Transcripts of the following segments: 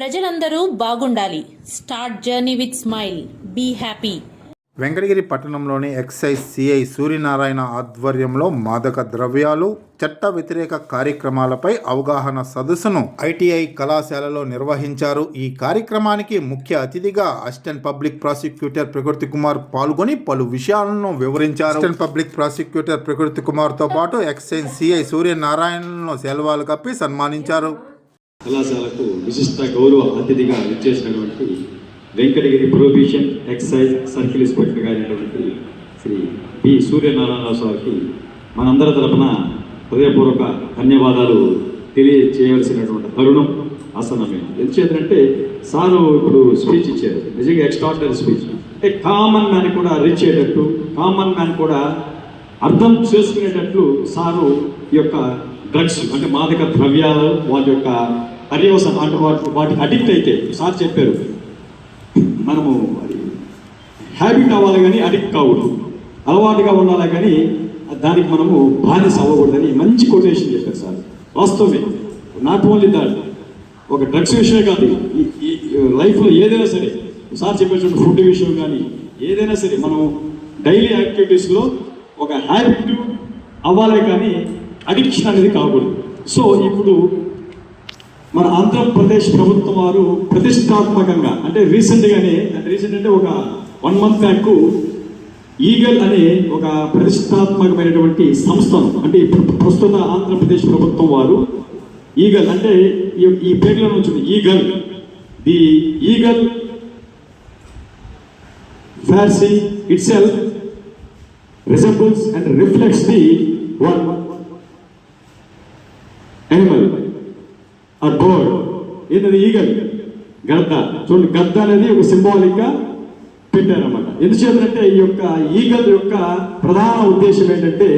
ప్రజలందరూ బాగుండాలి. Start journey with smile. Be happy. Venkatagiri పట్టణంలోని ఎక్సైజ్ సిఐ సూర్యనారాయణ ఆధ్వర్యంలో మాదక ద్రవ్యాలు చట్ట వ్యతిరేక కార్యక్రమాలపై అవగాహన సదస్సును ఐటీఐ కళాశాలలో నిర్వహించారు. ఈ కార్యక్రమానికి ముఖ్య అతిథిగా అసిస్టెంట్ పబ్లిక్ ప్రాసిక్యూటర్ ప్రకృతి కుమార్ పాల్గొని పలు విషయాలను వివరించారు. అసిస్టెంట్ పబ్లిక్ ప్రాసిక్యూటర్ ప్రకృతి కుమార్తో పాటు ఎక్సైజ్ సిఐ సూర్యనారాయణను సెలవాలు కప్పి సన్మానించారు. కళాశాలకు విశిష్ట గౌరవ అతిథిగా ఇచ్చేసినటువంటి Venkatagiri prohibition excise circle inspector గారైనటువంటి Shri P Suryanarayanarao సార్కి మనందరి తరపున హృదయపూర్వక ధన్యవాదాలు తెలియచేయవలసినటువంటి తరుణం ఆసనమే ఎందుచేతంటే సారు ఇప్పుడు స్పీచ్ ఇచ్చారు. నిజంగా ఎక్స్ట్రాడినరీ స్పీచ్ అంటే కామన్ మ్యాన్ కూడా రీచ్ అయ్యేటట్టు కామన్ మ్యాన్ కూడా అర్థం చేసుకునేటట్లు సారు ఈ యొక్క డ్రగ్స్ అంటే మాదక ద్రవ్యాలు వాటి యొక్క పర్యవసనం అంటే వాటి వాటికి అడిక్ట్ అయితే సార్ చెప్పారు. మనము అది హ్యాబిట్ అవ్వాలి కానీ అడిక్ట్ కావద్దు అలవాటుగా ఉండాలి కానీ దానికి మనము బానిస అవ్వకూడదని మంచి కొటేషన్ చెప్పారు సార్. వాస్తవమే. నాట్ ఓన్లీ దాట్ ఒక డ్రగ్స్ విషయమే కాదు ఈ- లైఫ్లో ఏదైనా సరే సార్ చెప్పేటువంటి ఫుడ్ విషయం కానీ ఏదైనా సరే మనం డైలీ యాక్టివిటీస్లో ఒక హ్యాబిట్ అవ్వాలి కానీ అడిక్షన్ అనేది కాకూడదు. సో ఇప్పుడు మన ఆంధ్రప్రదేశ్ ప్రభుత్వం వారు ప్రతిష్టాత్మకంగా అంటే రీసెంట్గానే అంటే రీసెంట్ అంటే ఒక వన్ మంత్ బ్యాక్ ఈగల్ అనే ఒక ప్రతిష్టాత్మకమైనటువంటి సంస్థను అంటే ప్రస్తుత ఆంధ్రప్రదేశ్ ప్రభుత్వం వారు ఈగల్ అంటే ఈ- ఈ పేర్లో నుంచి eagle the eagle fancy itself resembles and reflects the one animal. Or bird ఏంటది? ఈగల్ గద్ద. చూడండి గద్ద అనేది ఒక సింబాలిక్గా పెట్టారన్నమాట. ఎందుచేతంటే ఈ యొక్క ఈగల్ యొక్క ప్రధాన ఉద్దేశం ఏంటంటే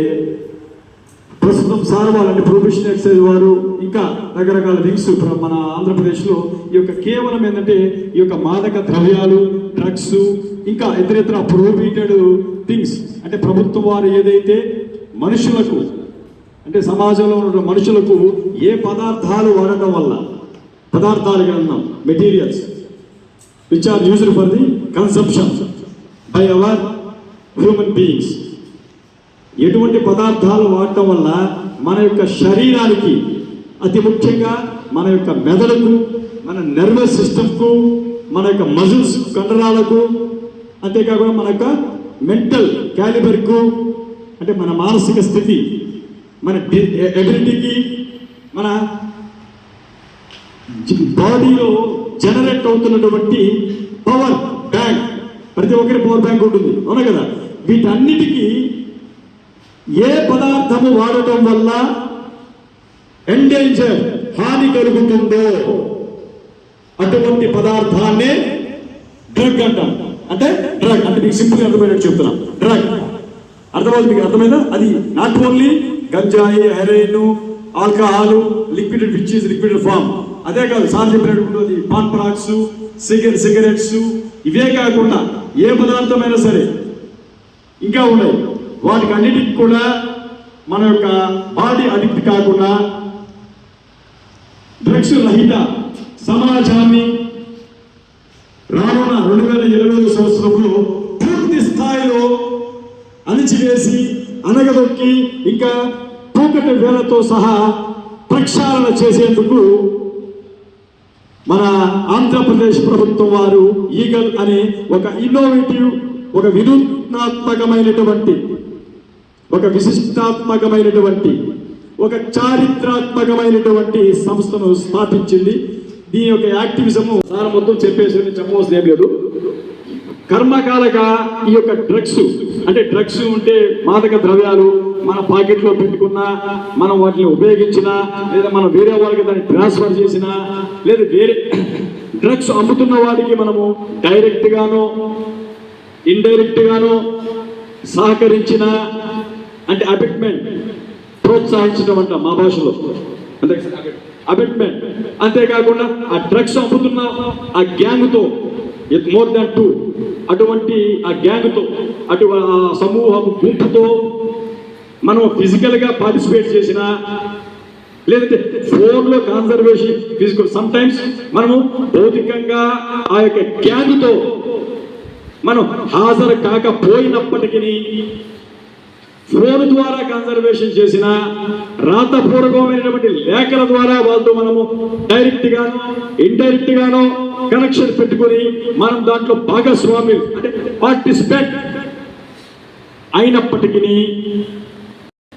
ప్రస్తుతం సార్ వాళ్ళంటే ప్రొఫెషనల్ ఎక్సైజ్ వారు ఇంకా రకరకాల థింగ్స్ మన ఆంధ్రప్రదేశ్లో ఈ యొక్క కేవలం ఏంటంటే ఈ యొక్క మాదక ద్రవ్యాలు డ్రగ్స్ ఇంకా ఇతర ఇతర ప్రోహిబిటెడ్ థింగ్స్ అంటే ప్రభుత్వం వారు ఏదైతే మనుషులకు అంటే సమాజంలో ఉన్న మనుషులకు ఏ పదార్థాలు వాడటం వల్ల? పదార్థాలు అన్నాం materials which are used for the consumption by our human beings ఎటువంటి పదార్థాలు వాడటం వల్ల మన యొక్క శరీరానికి అతి ముఖ్యంగా మన యొక్క మెదడుకు మన నర్వస్ సిస్టమ్కు మన యొక్క మజిల్స్ కండరాలకు అంతేకాకుండా మన యొక్క మెంటల్ క్యాలిబర్కు అంటే మన మానసిక స్థితి మన ఎబిలిటీకి మన బాడీలో జనరేట్ అవుతున్నటువంటి పవర్ బ్యాంక్ ప్రతి ఒక్కరి పవర్ బ్యాంక్ ఉంటుంది. అవునా కదా? వీటన్నిటికీ ఏ పదార్థము వాడటం వల్ల ఎండేంజర్ హాని కలుగుతుందో అటువంటి పదార్థాన్నే డ్రగ్ అంటాం. అంటే డ్రగ్ అంటే మీకు సింపుల్గా అర్థమైనట్టు చెప్తున్నాం. డ్రగ్ అర్థమవుతుంది మీకు అర్థమైందా? అది నాట్ ఓన్లీ గంజాయి heroin alcohol liquid which is liquid form. అదే కాదు సార్ చెప్పినటువంటి పాన్ ప్రాక్స్ సిగరెట్ సిగరెట్స్ ఇవే కాకుండా ఏ పదార్థమైనా సరే ఇంకా ఉన్నాయి వాటికి అన్నిటికి కూడా మన యొక్క బాడీ అడిక్ట్ కాకుండా డ్రగ్స్ రహిత సమాజాన్ని రానున్న రెండు వేల ఇరవై సంవత్సరంలో పూర్తి స్థాయిలో అణిచివేసి అనగదొక్కి ఇంకా పూకటి వేలతో సహా ప్రక్షాళన చేసేందుకు మన ఆంధ్రప్రదేశ్ ప్రభుత్వం వారు ఈగల్ అనే ఒక ఇన్నోవేటివ్ ఒక వినూత్నాత్మకమైనటువంటి ఒక విశిష్టాత్మకమైనటువంటి ఒక చారిత్రాత్మకమైనటువంటి సంస్థను స్థాపించింది. దీని యొక్క యాక్టివిజము సార్ మొత్తం చెప్పేసి చెప్పవలసిన ఏం లేదు. కర్మకాలగా ఈ యొక్క డ్రగ్స్ అంటే డ్రగ్స్ ఉంటే మాదక ద్రవ్యాలు మన పాకెట్లో పెట్టుకున్నా మనం వాటిని ఉపయోగించినా లేదా మనం వేరే వాళ్ళకి దాన్ని ట్రాన్స్ఫర్ చేసినా లేదా వేరే డ్రగ్స్ అమ్ముతున్న వాడికి మనము డైరెక్ట్గానో గానో సహకరించిన అంటే అబిట్మెంట్ ప్రోత్సహించడం అంట మా భాషలో. అంతే అబిట్మెంట్ అంతేకాకుండా ఆ డ్రగ్స్ అమ్ముతున్న ఆ గ్యాంగ్తో మోర్ దాన్ టూ అటువంటి ఆ గ్యాంగ్తో అటు ఆ సమూహం గుంపుతో మనం ఫిజికల్గా పార్టిసిపేట్ చేసిన లేదంటే ఫోన్లో కాన్సర్వేషన్ ఫిజికల్ సమ్ టైమ్స్ మనము భౌతికంగా ఆ యొక్క గ్యాంగ్తో మనం హాజరు కాకపోయినప్పటికీ ఫోన్ ద్వారా కన్సర్వేషన్ చేసిన రాతపూర్వకమైనటువంటి లేఖల ద్వారా వాళ్ళతో మనము డైరెక్ట్ గాను ఇండైరెక్ట్ గాను కనెక్షన్ పెట్టుకొని మనం దాంట్లో భాగస్వామి అంటే పార్టిసిపేట్ అయినప్పటికీ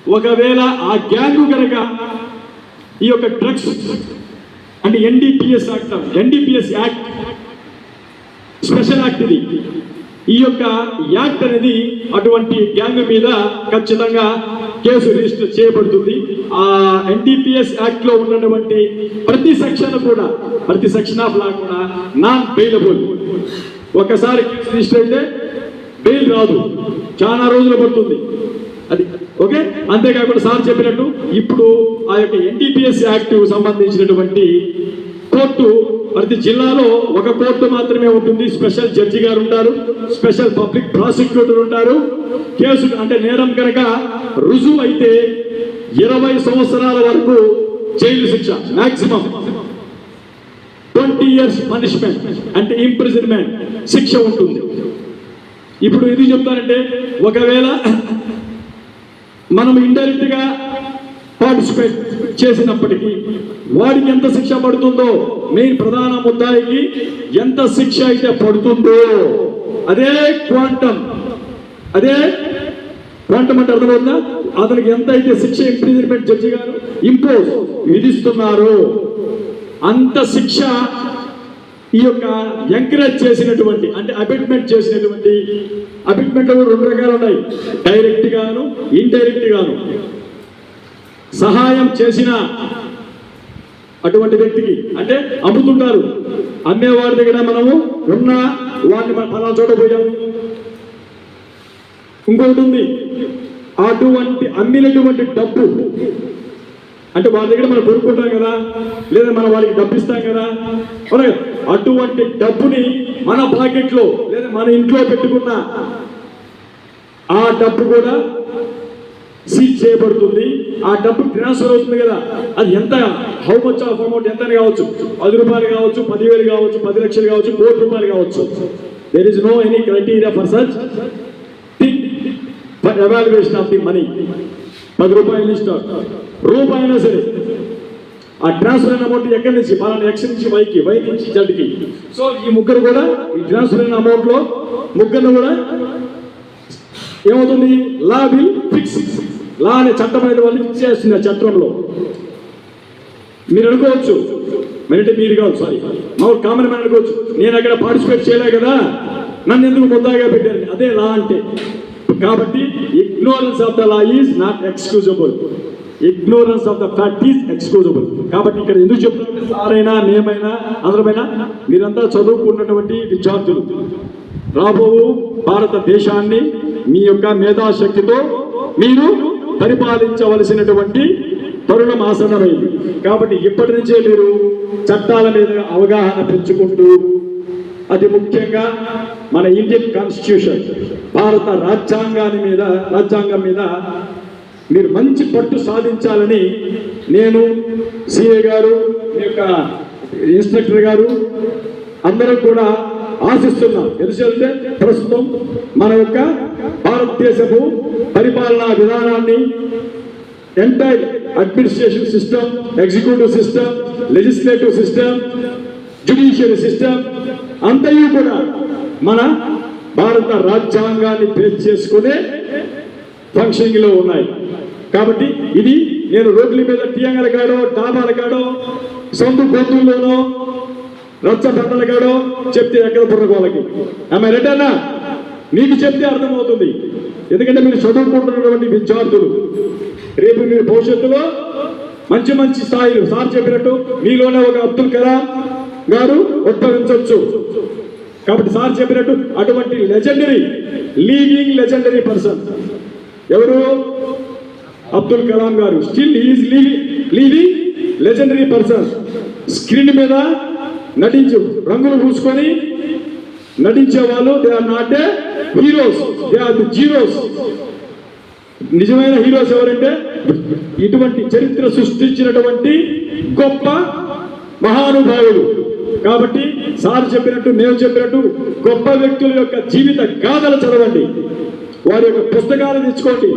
ఒకవేళ ఆ గ్యాంగ్ కనుక ఈ యొక్క డ్రగ్స్ అంటే NDPS act NDPS act special act ఇది. ఈ యొక్క యాక్ట్ అనేది అటువంటి గ్యాంగ్ మీద ఖచ్చితంగా కేసు రిజిస్టర్ చేయబడుతుంది. ఆ ఎన్డీపీఎస్ యాక్ట్లో ఉన్నటువంటి ప్రతి సెక్షన్ కూడా ప్రతి సెక్షన్ ఆఫ్ లా కూడా నాన్ బెయిలబుల్ ఒకసారి కేసు రిజిస్టర్ అయితే బెయిల్ రాదు. చాలా రోజులు పడుతుంది. అది ఓకే? అంతేకాకుండా సార్ చెప్పినట్టు ఇప్పుడు ఆ యొక్క ఎన్డీపీఎస్ యాక్ట్ సంబంధించినటువంటి కోర్టు ప్రతి జిల్లాలో ఒక కోర్టు మాత్రమే ఉంటుంది. స్పెషల్ జడ్జి గారు ఉంటారు స్పెషల్ పబ్లిక్ ప్రాసిక్యూటర్ ఉంటారు. కేసు అంటే నేరం కనుక రుజువు అయితే ఇరవై సంవత్సరాల వరకు జైలు శిక్ష మాక్సిమం ట్వంటీ ఇయర్స్ పనిష్మెంట్ అంటే ఇంప్రిజన్మెంట్ శిక్ష ఉంటుంది. ఇప్పుడు ఇది చెప్తారంటే ఒకవేళ మనం ఇండైరెక్ట్గా పార్టిసిపేట్ చేసినప్పటికీ వాడికి ఎంత శిక్ష పడుతుందో మెయిన్ ప్రధాన ముద్దాయికి ఎంత శిక్ష అయితే పడుతుందో అదే క్వాంటం. అదే క్వాంటం అంటే అర్థమవుతుందా? అతనికి ఎంత అయితే శిక్ష ఇంప్రీజ్మెంట్ జడ్జి గారు ఇంపోజ్ విధిస్తున్నారు. అంత శిక్ష ఈ యొక్క ఎంకరేజ్ చేసినటువంటి అంటే అబిట్మెంట్ చేసినటువంటి అబిట్మెంట్ రెండు రకాలు ఉన్నాయి. డైరెక్ట్ గాను ఇండైరెక్ట్ గాను. సహాయం చేసిన అటువంటి వ్యక్తికి అంటే అమ్ముతుంటారు. అమ్మేవాడి దగ్గర మనము ఉన్న వాడిని మనం పలా చోట ఇంకొకటి ఉంది. అటువంటి అమ్మినటువంటి డబ్బు అంటే వాళ్ళ దగ్గర మనం కొనుక్కుంటాం కదా లేదా మనం వాళ్ళకి డబ్బు ఇస్తాం కదా. అవునా కదా? అటువంటి డబ్బుని మన పాకెట్లో లేదా మన ఇంట్లో పెట్టుకున్న ఆ డబ్బు కూడా సీజ్ చేయబడుతుంది. ఆ డబ్బు ట్రాన్స్ఫర్ అవుతుంది కదా. అది ఎంత? హౌ మచ్ ఆఫ్ అమౌంట్ ఎంత కావచ్చు? పది రూపాయలు కావచ్చు పదివేలు కావచ్చు పది లక్షలు కావచ్చు కోటి రూపాయలు కావచ్చు. There is no any criteria for such thing for evaluation of the money పది రూపాయలు ఇష్టం రూపాయి అయినా సరే. ఆ ట్రాన్స్ఫర్ అయిన అమౌంట్ ఎక్కడి నుంచి? పలానా ఎక్స్ నుంచి వైకి వై నుంచి జడ్కి సో ఈ ముగ్గురు కూడా ఈ ట్రాన్స్ఫర్ అయిన అమౌంట్లో ముగ్గురు కూడా ఏమవుతుంది? లా బిల్ ఫిక్స్ లా అనే చట్టం అనేది వాళ్ళు ఫిక్స్ ఆ చట్టంలో మీరు అనుకోవచ్చు అంటే మీరు కాదు సారీ మా కామన్ మ్యాన్ అనుకోవచ్చు నేను అక్కడ పార్టిసిపేట్ చేయలే కదా నన్ను ఎందుకు ముద్దాగా పెట్టారు? అదే లా అంటే. కాబట్టి ignorance of the law is not excusable ignorance of the fact is excusable కాబట్టి ఇక్కడ ఎందుకు చెప్తున్నా సారైనా మేమైనా అందరమైనా మీరంతా చదువుకున్నటువంటి విద్యార్థులు. రాబో భారతదేశాన్ని మీ యొక్క మేధాశక్తితో మీరు పరిపాలించవలసినటువంటి తరుణం ఆసనమైంది కాబట్టి ఇప్పటి నుంచే మీరు చట్టాల మీద అవగాహన పెంచుకుంటూ అది ముఖ్యంగా మన ఇండియన్ కాన్స్టిట్యూషన్ భారత రాజ్యాంగాన్ని మీద రాజ్యాంగం మీద మీరు మంచి పట్టు సాధించాలని నేను సిఏ గారు మీ యొక్క ఇన్స్పెక్టర్ గారు అందరూ కూడా ఆశిస్తున్నాం. ఎందుకంటే ప్రస్తుతం మన యొక్క భారతదేశపు పరిపాలనా విధానాన్ని entire administration system executive system legislative system judiciary system అంతయు కూడా మన భారత రాజ్యాంగాన్ని బేస్ చేసుకునే ఫంక్షనింగ్లో ఉన్నాయి. కాబట్టి ఇది నేను రోడ్ల మీద టీయంగల కాడో డాబాల కాడో సొంత బంధువుల్లోనో రచ్చ బండల చెప్తే ఎక్కడ పుర్రకోలకి ఆమె రెడ్డన్నా మీకు చెప్తే అర్థమవుతుంది. ఎందుకంటే మీరు చదువుకుంటున్నటువంటి విద్యార్థులు. రేపు మీరు భవిష్యత్తులో మంచి మంచి స్థాయిలు. సార్ చెప్పినట్టు మీలోనే ఒక అబ్దుల్ కలాం గారు ఉద్భవించవచ్చు కాబట్టి సార్ చెప్పినట్టు అటువంటి లెజెండరీ లీవింగ్ లెజెండరీ పర్సన్ ఎవరు? అబ్దుల్ కలాం గారు. Still is living living legendary person screen మీద నటించు. రంగులు పూసుకొని నటించే వాళ్ళు they are not a heroes they are the zeros నిజమైన హీరోస్ ఎవరంటే ఇటువంటి చరిత్ర సృష్టించినటువంటి గొప్ప మహానుభావులు. కాబట్టి సార్ చెప్పినట్టు నేను చెప్పినట్టు గొప్ప వ్యక్తుల యొక్క జీవిత గాథలు చదవండి. వారి యొక్క పుస్తకాలు తెచ్చుకోండి.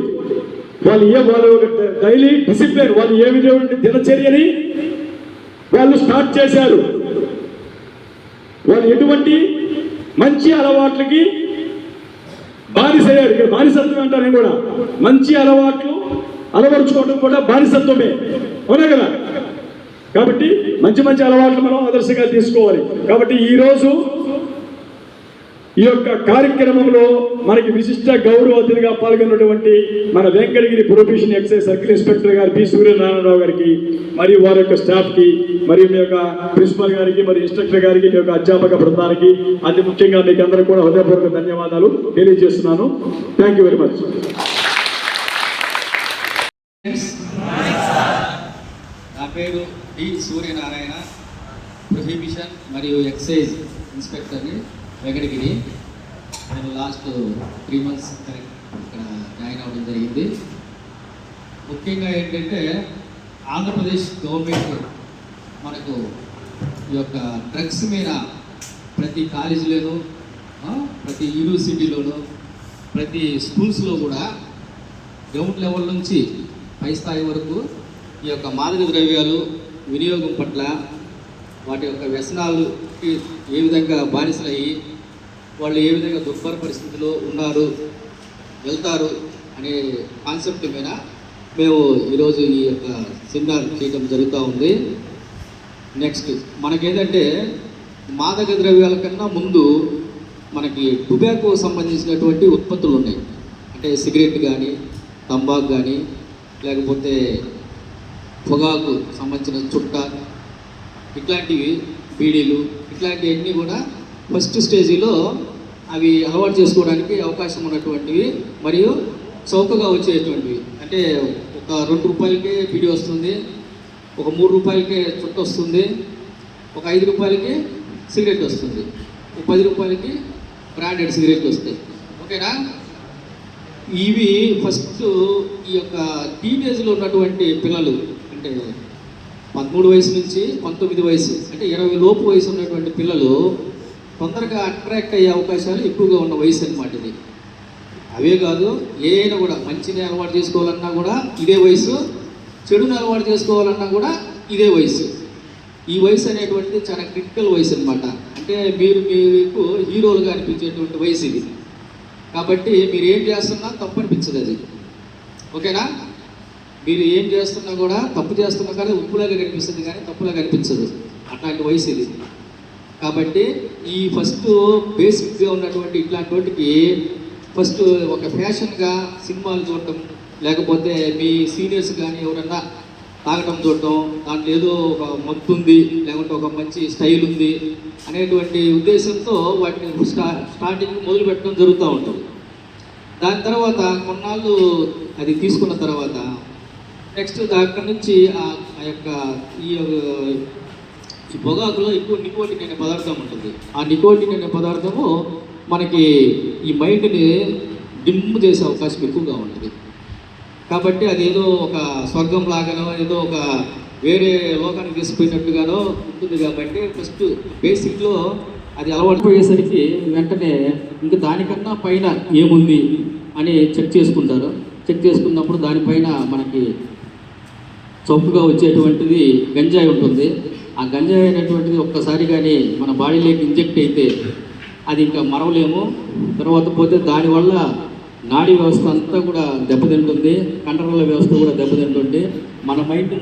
వాళ్ళు ఏ వాళ్ళ యొక్క డైలీ డిసిప్లిన్ వాళ్ళు ఏ విధమైన దినచర్యని వాళ్ళు స్టార్ట్ చేశారు. వాళ్ళు ఎటువంటి మంచి అలవాట్లకి బానిసయ్యారు. బానిసత్వం అంటారు నేను కూడా? మంచి అలవాట్లు అలవరుచుకోవడం కూడా బానిసత్వమే. అవునా కదా? కాబట్టి మంచి మంచి అలవాట్లు మనం ఆదర్శంగా తీసుకోవాలి. కాబట్టి ఈరోజు ఈ యొక్క కార్యక్రమంలో మనకి విశిష్ట గౌరవ అతిథిగా పాల్గొన్నటువంటి మన Venkatagiri profession excise circle inspector గారు పి సూర్యనారాయణరావు గారికి మరియు వారి యొక్క స్టాఫ్కి మరియు మీ యొక్క ప్రిన్సిపల్ గారికి మరియు ఇన్స్ట్రక్టర్ గారికి మీ యొక్క అధ్యాపక బృందానికి అతి ముఖ్యంగా మీకు అందరూ కూడా హృదయపూర్వక ధన్యవాదాలు తెలియజేస్తున్నాను. థ్యాంక్ యూ వెరీ మచ్ నా పేరు డి సూర్యనారాయణ. ప్రొహిబిషన్ మరియు ఎక్సైజ్ ఇన్స్పెక్టర్ని వెంకటగిరి. ఆయన లాస్ట్ త్రీ మంత్స్ ఇక్కడ జాయిన్ అవ్వడం జరిగింది. ముఖ్యంగా ఏంటంటే ఆంధ్రప్రదేశ్ గవర్నమెంట్ మనకు ఈ యొక్క డ్రగ్స్ మీద ప్రతి కాలేజీలోనూ ప్రతి యూనివర్సిటీలోనూ ప్రతి స్కూల్స్లో కూడా గ్రౌండ్ లెవెల్ నుంచి పై స్థాయి వరకు ఈ యొక్క మాదక ద్రవ్యాలు వినియోగం పట్ల వాటి యొక్క వ్యసనాలు ఏ విధంగా బానిసలయ్యి వాళ్ళు ఏ విధంగా దుర్భర పరిస్థితిలో ఉన్నారు వెళ్తారు అనే కాన్సెప్ట్ మీద మేము ఈరోజు ఈ యొక్క సెమినార్ చేయడం జరుగుతూ ఉంది. నెక్స్ట్ మనకేంటంటే మాదక ద్రవ్యాల కన్నా ముందు మనకి టొబాకో సంబంధించినటువంటి ఉత్పత్తులు ఉన్నాయి. అంటే సిగరెట్ కానీ తంబాకు కానీ లేకపోతే పొగాకు సంబంధించిన చుట్ట ఇట్లాంటివి బీడీలు ఇట్లాంటివన్నీ కూడా ఫస్ట్ స్టేజీలో అవి అలవాటు చేసుకోవడానికి అవకాశం ఉన్నటువంటివి మరియు చౌకగా వచ్చేటువంటివి. అంటే ఒక రెండు రూపాయలకే బీడీ వస్తుంది ఒక మూడు రూపాయలకే చుట్ట వస్తుంది ఒక ఐదు రూపాయలకి సిగరెట్ వస్తుంది ఒక పది రూపాయలకి బ్రాండెడ్ సిగరెట్లు వస్తాయి. ఓకేనా? ఇవి ఫస్ట్ ఈ యొక్క టీనేజ్లో ఉన్నటువంటి పిల్లలు అంటే పదమూడు వయసు నుంచి పంతొమ్మిది వయసు అంటే ఇరవై లోపు వయసు ఉన్నటువంటి పిల్లలు తొందరగా అట్రాక్ట్ అయ్యే అవకాశాలు ఎక్కువగా ఉన్న వయసు అనమాట ఇది. అవే కాదు ఏ అయినా కూడా మంచిని అలవాటు చేసుకోవాలన్నా కూడా ఇదే వయసు చెడుని అలవాటు చేసుకోవాలన్నా కూడా ఇదే వయసు. ఈ వయసు అనేటువంటిది చాలా క్రిటికల్ వయసు అనమాట అంటే మీరు మీకు హీరోలుగా అనిపించేటువంటి వయసు ఇది. కాబట్టి మీరు ఏం చేస్తున్నా తప్పు అనిపించదు అది. ఓకేనా? మీరు ఏం చేస్తున్నా కూడా తప్పు చేస్తున్నా కానీ ఉప్పులాగా కనిపిస్తుంది కానీ తప్పులా కనిపించదు. అట్లాంటి వయసు ఇది. కాబట్టి ఈ ఫస్ట్ బేసిక్గా ఉన్నటువంటి ఇట్లాంటి వాటికి ఫస్ట్ ఒక ఫ్యాషన్గా సినిమాలు చూడటం లేకపోతే మీ సీనియర్స్ కానీ ఎవరన్నా తాగటం చూడటం దాంట్లో ఏదో ఒక మత్తు ఉంది లేకుంటే ఒక మంచి స్టైల్ ఉంది అనేటువంటి ఉద్దేశంతో వాటిని స్టా స్టార్టింగ్ మొదలు పెట్టడం జరుగుతూ ఉంటుంది. దాని తర్వాత కొన్నాళ్ళు అది తీసుకున్న తర్వాత నెక్స్ట్ అక్కడి నుంచి ఆ ఆ యొక్క ఈ ఈ పొగాకులో ఎక్కువ నికోటిన్ అనే పదార్థం ఉంటుంది. ఆ నికోటిన్ అనే పదార్థము మనకి ఈ మైండ్ని డిమ్ చేసే అవకాశం ఎక్కువగా ఉంటుంది. కాబట్టి అది ఏదో ఒక స్వర్గం లాగానో ఏదో ఒక వేరే లోకానికి తీసుకుపోయినట్టుగానో ఉంటుంది కాబట్టి ఫస్ట్ బేసిక్లో అది అలవాటు పోయేసరికి వెంటనే ఇంకా దానికన్నా పైన ఏముంది అని చెక్ చేసుకుంటారు. చెక్ చేసుకున్నప్పుడు దానిపైన మనకి చౌకగా వచ్చేటువంటిది గంజాయి ఉంటుంది. ఆ గంజాయి అనేటువంటిది ఒక్కసారి కానీ మన బాడీలోకి ఇంజెక్ట్ అయితే అది ఇంకా మరవలేము. తర్వాత పోతే దానివల్ల నాడీ వ్యవస్థ అంతా కూడా దెబ్బతింటుంది. కండరాల వ్యవస్థ కూడా దెబ్బతింటుంది. మన మైండ్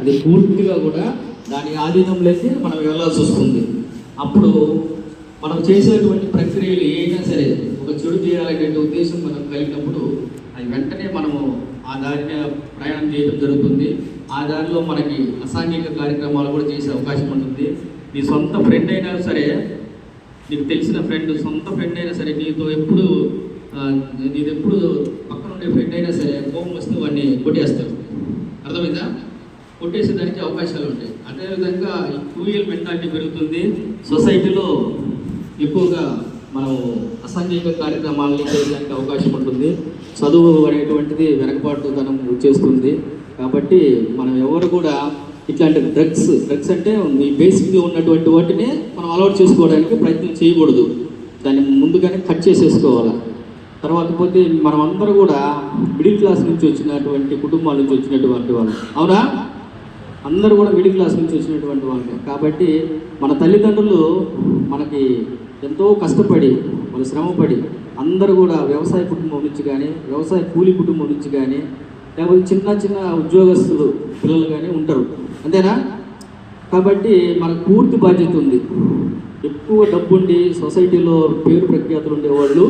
అది పూర్తిగా కూడా దాని ఆధీనంలోకి మనం వెళ్ళాల్సి వస్తుంది. అప్పుడు మనం చేసేటువంటి ప్రక్రియలు ఏదైనా సరే ఒక చెడు చేయాలనే ఉద్దేశం మనం కలిగినప్పుడు అది వెంటనే మనము ఆ దారిని ప్రయాణం చేయడం జరుగుతుంది. ఆ దానిలో మనకి అసాంఘిక కార్యక్రమాలు కూడా చేసే అవకాశం ఉంటుంది. నీ సొంత ఫ్రెండ్ అయినా సరే నీకు తెలిసిన ఫ్రెండ్ సొంత ఫ్రెండ్ అయినా సరే నీతో ఎప్పుడు నీది ఎప్పుడు పక్కన ఉండే ఫ్రెండ్ అయినా సరే కోపం వస్తే వాడిని కొట్టేస్తారు అర్థమైందా? కొట్టేసేదానికి అవకాశాలు ఉంటాయి. అదేవిధంగా ఈ టూ మెంటాలిటీ పెరుగుతుంది. సొసైటీలో ఎక్కువగా మనం అసాంఘిక కార్యక్రమాలని చేయడానికి అవకాశం ఉంటుంది. చదువు అనేటువంటిది వెనకబాటుతనం చేస్తుంది. కాబట్టి మనం ఎవరు కూడా ఇట్లాంటి డ్రగ్స్ డ్రగ్స్ అంటే ఈ బేసిక్గా ఉన్నటువంటి వాటిని మనం అలవాటు చేసుకోవడానికి ప్రయత్నం చేయకూడదు. దాన్ని ముందుగానే కట్ చేసేసుకోవాలి. తర్వాత పోతే మనం అందరూ కూడా మిడిల్ క్లాస్ నుంచి వచ్చినటువంటి కుటుంబాల నుంచి వచ్చినటువంటి వాళ్ళు. అవునా? అందరూ కూడా మిడిల్ క్లాస్ నుంచి వచ్చినటువంటి వాళ్ళు కాబట్టి మన తల్లిదండ్రులు మనకి ఎంతో కష్టపడి వాళ్ళు శ్రమపడి అందరూ కూడా వ్యవసాయ కుటుంబం నుంచి కానీ వ్యవసాయ కూలి కుటుంబం నుంచి కానీ లేకపోతే చిన్న చిన్న ఉద్యోగస్తులు పిల్లలు కానీ ఉంటారు. అంతేనా? కాబట్టి మనకు పూర్తి బాధ్యత ఉంది. ఎక్కువ డబ్బుండి సొసైటీలో పేరు ప్రఖ్యాతులు ఉండేవాళ్ళు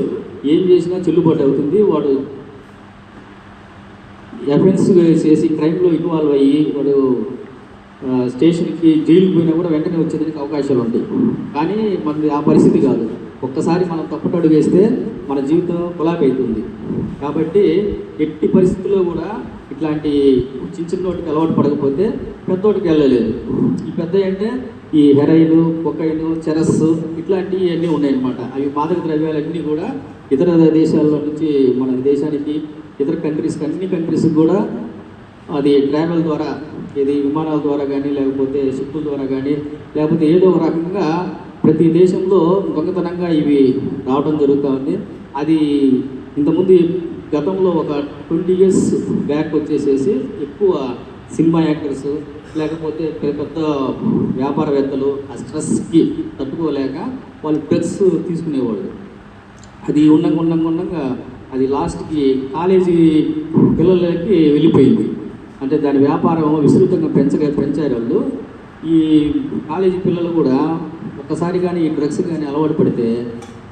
ఏం చేసినా చెల్లుబాటు అవుతుంది. వాడు ఎఫెన్స్ చేసి క్రైమ్లో ఇన్వాల్వ్ అయ్యి వాడు స్టేషన్కి జైలుకి పోయినా కూడా వెంటనే వచ్చేదానికి అవకాశాలు ఉంటాయి. కానీ మనది ఆ పరిస్థితి కాదు. ఒక్కసారి మనం తప్పుటడు వేస్తే మన జీవితం కొలాబ్ అవుతుంది కాబట్టి ఎట్టి పరిస్థితుల్లో కూడా ఇట్లాంటి చిన్న చిన్నోటికి అలవాటు పడకపోతే పెద్దోటికి వెళ్ళలేదు. ఈ పెద్ద అంటే ఈ హెరైన్ కొకైన్ చెరస్ ఇట్లాంటివి అన్నీ ఉన్నాయన్నమాట. అవి మాదక ద్రవ్యాలన్నీ కూడా ఇతర దేశాల నుంచి మన దేశానికి ఇతర కంట్రీస్కి అన్ని కంట్రీస్కి కూడా అది ట్రావెల్ ద్వారా ఇది విమానాల ద్వారా కానీ లేకపోతే షిప్పుల ద్వారా కానీ లేకపోతే ఏదో రకంగా ప్రతి దేశంలో దొంగతనంగా ఇవి రావడం జరుగుతూ ఉంది. అది ఇంతకుముందు గతంలో ఒక ట్వంటీ ఇయర్స్ బ్యాక్ వచ్చేసేసి ఎక్కువ సినిమా యాక్టర్స్ లేకపోతే పెద్ద పెద్ద వ్యాపారవేత్తలు ఆ స్ట్రెస్కి తట్టుకోలేక వాళ్ళు డ్రగ్స్ తీసుకునేవాళ్ళు. అది ఉండంగా ఉండంగా ఉండంగా అది లాస్ట్కి కాలేజీ పిల్లలకి వెళ్ళిపోయింది. అంటే దాని వ్యాపారం విస్తృతంగా పెంచగా పెంచారు వాళ్ళు. ఈ కాలేజీ పిల్లలు కూడా ఒక్కసారి కానీ ఈ డ్రగ్స్ కానీ అలవాటు పడితే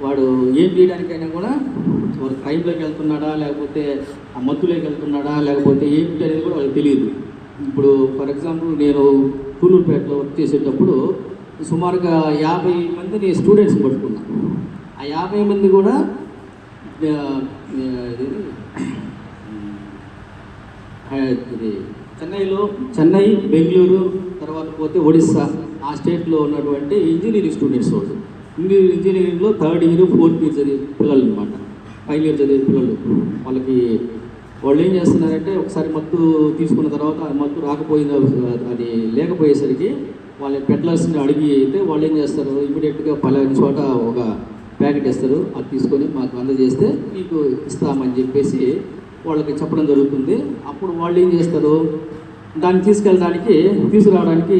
వాడు ఏం చేయడానికైనా కూడా వాడు క్రైమ్లోకి వెళ్తున్నాడా లేకపోతే ఆ మత్తులోకి వెళ్తున్నాడా లేకపోతే ఏమిటి అనేది కూడా వాళ్ళకి తెలియదు. ఇప్పుడు ఫర్ ఎగ్జాంపుల్ నేను కూలూరుపేటలో వర్క్ చేసేటప్పుడు సుమారుగా యాభై మందిని స్టూడెంట్స్ పట్టుకున్నా. ఆ యాభై మంది కూడా ఇది, ఇది చెన్నైలో చెన్నై బెంగళూరు తర్వాత పోతే ఒడిస్సా ఆ స్టేట్లో ఉన్నటువంటి ఇంజనీరింగ్ స్టూడెంట్స్ వాళ్ళు. ఇంజనీరింగ్ ఇంజనీరింగ్లో థర్డ్ ఇయర్ ఫోర్త్ ఇయర్ చదివే పిల్లలు అనమాట ఫైనల్ ఇయర్ చదివే పిల్లలు. వాళ్ళకి వాళ్ళు ఏం చేస్తున్నారంటే ఒకసారి మత్తు తీసుకున్న తర్వాత ఆ మత్తు రాకపోయిన అది లేకపోయేసరికి వాళ్ళ పెట్లర్స్ని అడిగి అయితే వాళ్ళు ఏం చేస్తారు? ఇమీడియట్గా పలాని చోట ఒక ప్యాకెట్ ఇస్తారు అది తీసుకొని మాకు అందజేస్తే మీకు ఇస్తామని చెప్పేసి వాళ్ళకి చెప్పడం జరుగుతుంది. అప్పుడు వాళ్ళు ఏం చేస్తారు? దాన్ని తీసుకెళ్ళడానికి తీసుకురావడానికి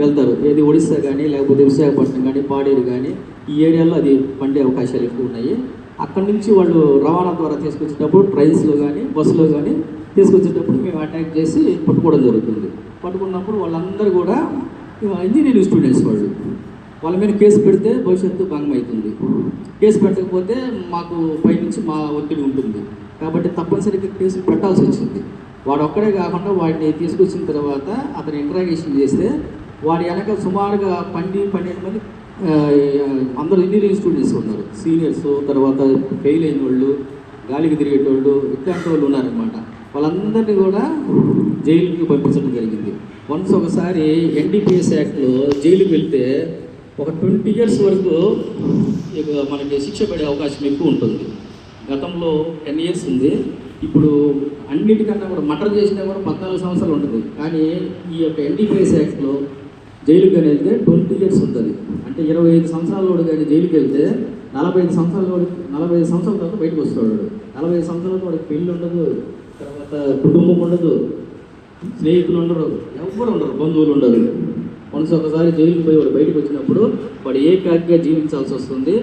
వెళ్తారు. ఏది ఒడిస్సా కానీ లేకపోతే విశాఖపట్నం కానీ పాడేరు కానీ ఈ ఏరియాలో అది పండే అవకాశాలు ఎక్కువ ఉన్నాయి. అక్కడి నుంచి వాళ్ళు రవాణా ద్వారా తీసుకొచ్చేటప్పుడు ట్రైన్స్లో కానీ బస్సులో కానీ తీసుకొచ్చేటప్పుడు మేము అటాక్ చేసి పట్టుకోవడం జరుగుతుంది. పట్టుకున్నప్పుడు వాళ్ళందరూ కూడా ఇంజనీరింగ్ స్టూడెంట్స్ వాళ్ళు. వాళ్ళ మీద కేసు పెడితే భవిష్యత్తు భంగం అవుతుంది కేసు పెట్టకపోతే మాకు పైనుంచి మా ఒత్తిడి ఉంటుంది. కాబట్టి తప్పనిసరిగా కేసు పెట్టాల్సి వచ్చింది. వాడు ఒక్కడే కాకుండా వాడిని తీసుకొచ్చిన తర్వాత అతను ఇంటరాగేషన్ చేస్తే వాడి వెనక సుమారుగా పన్నెండు పన్నెండు మంది అందరూ ఇంజనీరింగ్ స్టూడెంట్స్ ఉన్నారు. సీనియర్స్ తర్వాత ఫెయిల్ అయిన వాళ్ళు గాలికి తిరిగేటోళ్ళు ఇట్లాంటి వాళ్ళు ఉన్నారనమాట వాళ్ళందరినీ కూడా జైలుకి పంపించడం జరిగింది. వన్స్ ఒకసారి ఎన్డీపీఎస్ యాక్ట్లో జైలుకి వెళ్తే ఒక ట్వంటీ ఇయర్స్ వరకు మనకి శిక్ష పడే అవకాశం ఎక్కువ ఉంటుంది. గతంలో టెన్ ఇయర్స్ ఉంది. ఇప్పుడు అన్నిటికన్నా కూడా మటర్ చేసినా కూడా పద్నాలుగు సంవత్సరాలు ఉంటుంది. కానీ ఈ యొక్క ఎన్డీపీఎస్ యాక్ట్లో జైలుకి కానీ వెళ్తే ట్వంటీ ఇయర్స్ ఉంటుంది. అంటే ఇరవై ఐదు సంవత్సరాల వాడు కానీ జైలుకి వెళ్తే నలభై ఐదు సంవత్సరాల నలభై ఐదు సంవత్సరాల తర్వాత బయటకు వస్తాడు నలభై ఐదు సంవత్సరాల వాడికి పెళ్ళి ఉండదు తర్వాత కుటుంబం ఉండదు స్నేహితులు ఉండరు ఎవ్వరు ఉండరు బంధువులు ఉండరు. మనసు ఒకసారి జైలుకి పోయి వాడు బయటకు వచ్చినప్పుడు వాడు ఏకాగ్గా జీవించాల్సి వస్తుంది.